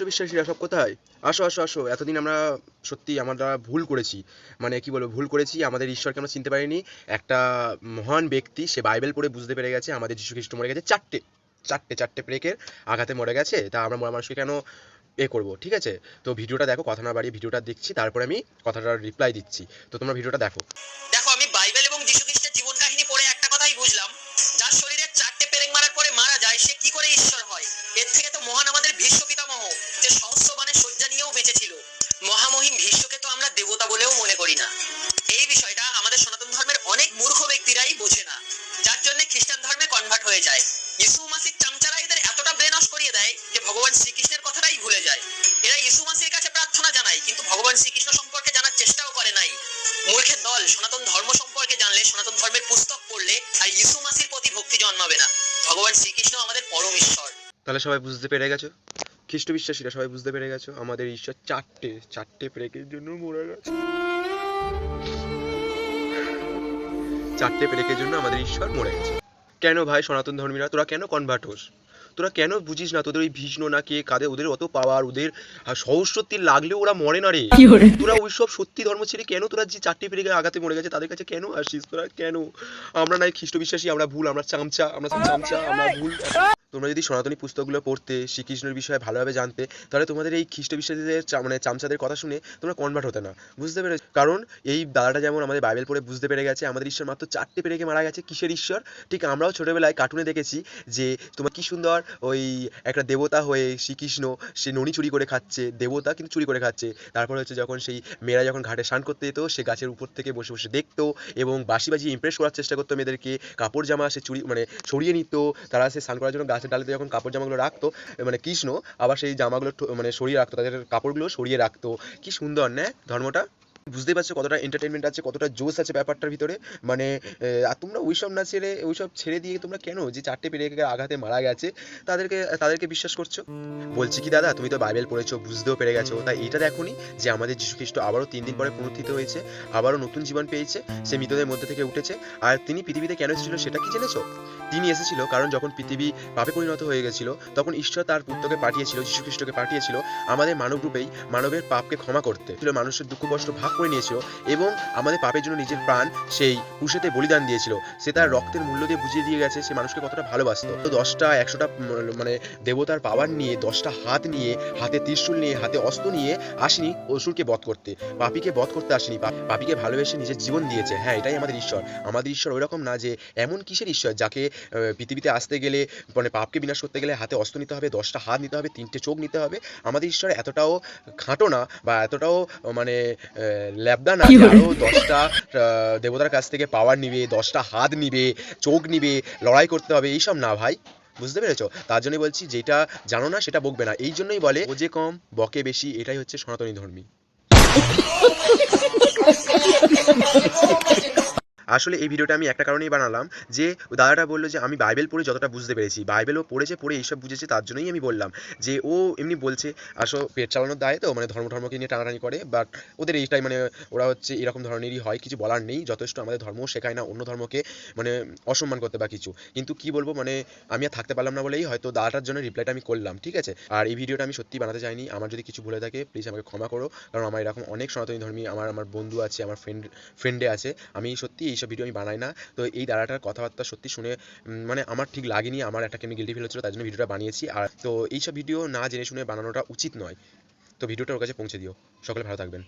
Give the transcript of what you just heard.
খ্রিস্ট বিশ্বাসীরা সব কোথায়? আসো আসো আসো। এতদিন আমরা সত্যি আমরা ভুল করেছি। মানে কি বলব, ভুল করেছি। আমাদের ঈশ্বরকে আমরা চিনতে পারিনি। একটা মহান ব্যক্তি, সে বাইবেল পড়ে বুঝতে পেরে গেছে, আমাদের যীশু খ্রিস্ট মরে গেছে চারটে চারটে চারটে প্রেকের আঘাতে মরে গেছে। তা আমরা মরা মানুষকে কেন এ করব, ঠিক আছে? তো ভিডিওটা দেখো, কথা না বাড়িয়ে ভিডিওটা দেখছি, তারপরে আমি কথাটার রিপ্লাই দিচ্ছি। তো তোমরা ভিডিওটা দেখো। বেঁচেছিল। মহামহিম ভীষ্মকে তো আমরা দেবতা বলেও মনে করি না। এই বিষয়টা আমাদের সনাতন ধর্মের অনেক মূর্খ ব্যক্তিরাই বোঝে না। যার জন্য খ্রিস্টান ধর্মে কনভার্ট হয়ে যায়। ইসু মাসির চামচারা এদের এতটা ব্রেন ওয়াশ করিয়ে দেয় যে ভগবান শ্রীকৃষ্ণের কথাটাই ভুলে যায়। এরা ইসু মাসির কাছে প্রার্থনা জানায়, কিন্তু ভগবান শ্রীকৃষ্ণ সম্পর্কে জানার চেষ্টাও করে নাই। মূর্খের দল সনাতন ধর্ম সম্পর্কে জানলে, সনাতন ধর্মের পুস্তক পড়লে আর ইসু মাসির প্রতি ভক্তি জন্মাবে না। ভগবান শ্রীকৃষ্ণ আমাদের পরম ঈশ্বর। তাহলে সবাই বুঝতে পেরে গেছো? খ্রিস্ট বিশ্বাসীরা সবাই বুঝতে পেরে গেছো? আমাদের ঈশ্বর চারটে চারটে প্রেকের জন্য মরে গেছে। চারটে প্রেকের জন্য আমাদের ঈশ্বর মরে গেছে। কেন ভাই সনাতন ধর্মীরা? তোরা কেন কনভার্ট হোস? তোরা কেন বুঝিস না তোদের ওই ভীষ্ণ না কে কাদের ওদের অত পাওয়ার ওদের সহস্রতি লাগলেও ওরা মরে না রে। তোরা ওইসব সত্যি ধর্ম ছেড়ে কেন তোরা যে চারটে পেরে আঘাতে মরে গেছে তাদের কাছে কেন আসিস তোরা? কেন? আমরা নাই খ্রিস্ট বিশ্বাসী আমরা ভুল আমরা চামচা আমরা চামচা আমরা ভুল। তোমরা যদি সনাতনী পুস্তকগুলো পড়তে, শ্রীকৃষ্ণের বিষয়ে ভালোভাবে জানতে, তাহলে তোমাদের এই খ্রিস্ট বিশ্বাসীদের মানে চামচাদের কথা শুনে তোমরা কনভার্ট হতে না। বুঝতে পেরে কারণ এই দাদাটা যেমন আমাদের বাইবেল পড়ে বুঝতে পেরে গেছে, আমাদের ঈশ্বর মাত্র চারটে পেরেকে মারা গেছে, কিসের ঈশ্বর? ঠিক আমরাও ছোটবেলায় কার্টুনে দেখেছি যে, তোমার কি সুন্দর ওই একটা দেবতা হয়ে শ্রীকৃষ্ণ, সে ননি চুরি করে খাচ্ছে, দেবতা কিন্তু চুরি করে খাচ্ছে। তারপর হচ্ছে যখন সেই মেয়েরা যখন ঘাটে স্নান করতে যেত, সে গাছের উপর থেকে বসে বসে দেখতো এবং বাসি বাজিয়ে ইমপ্রেস করার চেষ্টা করতো মেয়েদেরকে, কাপড় জামা সে চুরি মানে সরিয়ে নিত, তারা সে স্নান করার জন্য গাছের ডালেতে যখন কাপড় জামাগুলো রাখতো মানে কৃষ্ণ আবার সেই জামাগুলো মানে সরিয়ে রাখতো, তাদের কাপড়গুলো সরিয়ে রাখতো। কি সুন্দর না ধর্মটা? বুঝতেই পারছ কতটা এন্টারটেনমেন্ট আছে, কতটা জোশ আছে ব্যাপারটার ভিতরে। মানে আর তোমরা ওইসব না ছেড়ে, ওইসব ছেড়ে দিয়ে তোমরা কেন? যে চারটে পেরেকে আঘাতে মারা গেছে, তাদেরকে তাদেরকে বিশ্বাস করছ? বলছি কি দাদা, তুমি তো বাইবেল পড়েছো, বুঝতেও পেরে গেছো। তাই এটা দেখোনি যে আমাদের যীশু খ্রিস্ট আবারও তিন দিন পরে পুনরুত্থিত হয়েছে, আবারও নতুন জীবন পেয়েছে, সে মৃতদের মধ্যে থেকে উঠেছে। আর তিনি পৃথিবীতে কেন এসেছিল সেটা কি জেনেছো? তিনি এসেছিল কারণ যখন পৃথিবী পাপে পরিণত হয়ে গেছিল, তখন ঈশ্বর তার পুত্রকে পাঠিয়েছিল যীশু খ্রিস্টকে পাঠিয়েছিল আমাদের মানব রূপেই মানবের পাপকে ক্ষমা করতে। ছিল মানুষের দুঃখ কষ্ট ভাগ করে নিয়েছিল এবং আমাদের পাপের জন্য নিজের প্রাণ সেই ক্রুশেতে বলিদান দিয়েছিল। সে তার রক্তের মূল্য দিয়ে বুঝিয়ে দিয়ে গেছে, সে মানুষকে কতটা ভালোবাসতো। তো দশটা, একশোটা মানে দেবতার পাওয়ার নিয়ে, দশটা হাত নিয়ে, হাতে ত্রিশূল নিয়ে, হাতে অস্ত্র নিয়ে আসেনি অসুরকে বধ করতে। পাপিকে বধ করতে আসেনি। পাপিকে ভালোবেসে নিজের জীবন দিয়েছে। হ্যাঁ এটাই আমাদের ঈশ্বর। আমাদের ঈশ্বর ওইরকম না যে এমন কিসের ঈশ্বর যাকে পৃথিবীতে আসতে গেলে মানে পাপকে বিনাশ করতে গেলে হাতে অস্ত্র নিতে হবে, দশটা হাত নিতে হবে, তিনটে চোখ নিতে হবে। আমাদের ঈশ্বর এতটাও খাটো না বা এতটাও মানে ল্যাবদা না আরও দশটা দেবতার কাছ থেকে পাওয়ার নিবে দশটা হাত নিবে চোখ নিবে লড়াই করতে হবে এইসব না ভাই। বুঝতে পেরেছ? তার জন্যই বলছি যেটা জানো না সেটা বকবে না। এই জন্যই বলে ও যে কম বকে বেশি এটাই হচ্ছে সনাতনী ধর্মী। আসলে এই ভিডিওটা আমি একটা কারণেই বানালাম যে দাদাটা বলল যে আমি বাইবেল পড়ে যতটা বুঝতে পেরেছি, বাইবেলও পড়েছে, পড়ে এইসব বুঝেছে, তার জন্যই আমি বললাম যে ও এমনি বলছে, আসো পেট চালানোর দায় তো মানে ধর্ম ধর্মকে নিয়ে টানাটানি করে বাট ওদের এইটাই মানে ওরা হচ্ছে এরকম ধরনেরই হয়, কিছু বলার নেই, যথেষ্ট আমাদের ধর্ম শেখায় না, অন্য ধর্মকে মানে অসম্মান করতে বা কিছু। কিন্তু কি বলব মানে আমি আর থাকতে পারলাম না বলেই হয়তো দাদাটার জন্য রিপ্লাইটা আমি করলাম, ঠিক আছে? আর এই ভিডিওটা আমি সত্যি বানাতে চাইনি, আমার যদি কিছু ভুলে থাকে প্লিজ আমাকে ক্ষমা করো, কারণ আমার এরকম অনেক সনাতনী ধর্মী, আমার আমার বন্ধু আছে, আমার ফ্রেন্ড ফ্রেন্ডে আছে, আমি সত্যি এইসব ভিডিও আমি বানাই না। তো এই দাঁড়াটার কথাবার্তা সত্যি শুনে মানে আমার ঠিক লাগেনি, আমার একটা কেমনি গিল্টি ফিল হচ্ছিল তার জন্য ভিডিওটা বানিয়েছি। আর তো এইসব ভিডিও না জেনে শুনে বানানোটা উচিত নয়। তো ভিডিওটা ওর কাছে পৌঁছে দিও। সকলে ভালো থাকবেন।